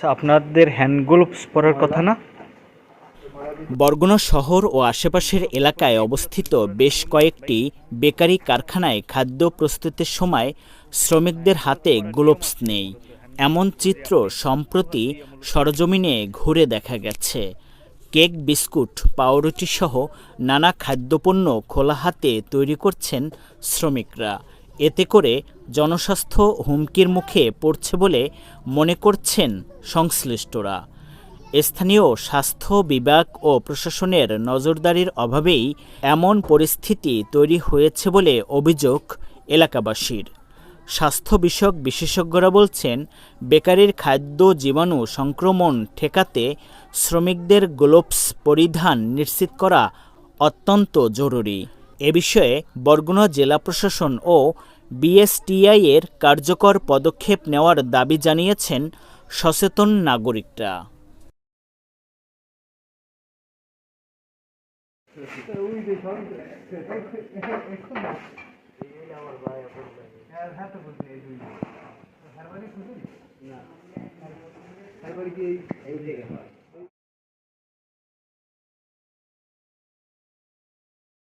আচ্ছা আপনাদের hand gloves পরার কথা না? বরগুনা শহর ও আশেপাশের এলাকায় অবস্থিত বেশ কয়েকটি বেকারি কারখানায় খাদ্য প্রস্তুতের সময় শ্রমিকদের হাতে গ্লোভস নেই। এমন চিত্র সম্প্রতি সরজমিনে ঘুরে দেখা গেছে। কেক বিস্কুট পাউরুটি সহ নানা খাদ্যপণ্য খোলা হাতে তৈরি করছেন শ্রমিকরা। এতে করে জনস্বাস্থ্য হুমকির মুখে পড়ছে বলে মনে করছেন সংশ্লিষ্টরা। স্থানীয় স্বাস্থ্য বিভাগ ও প্রশাসনের নজরদারির অভাবেই এমন পরিস্থিতি তৈরি হয়েছে বলে অভিযোগ এলাকাবাসীর। স্বাস্থ্য বিষয়ক বিশেষজ্ঞরা বলছেন, বেকারির খাদ্য জীবাণু সংক্রমণ ঠেকাতে শ্রমিকদের গ্লোভস পরিধান নিশ্চিত করা অত্যন্ত জরুরি। এ বিষয়ে বরগুনা জেলা প্রশাসন ও বিএসটিআই এর কার্যকর পদক্ষেপ নেওয়ার দাবি জানিয়েছেন সচেতন নাগরিকরা। তারপরে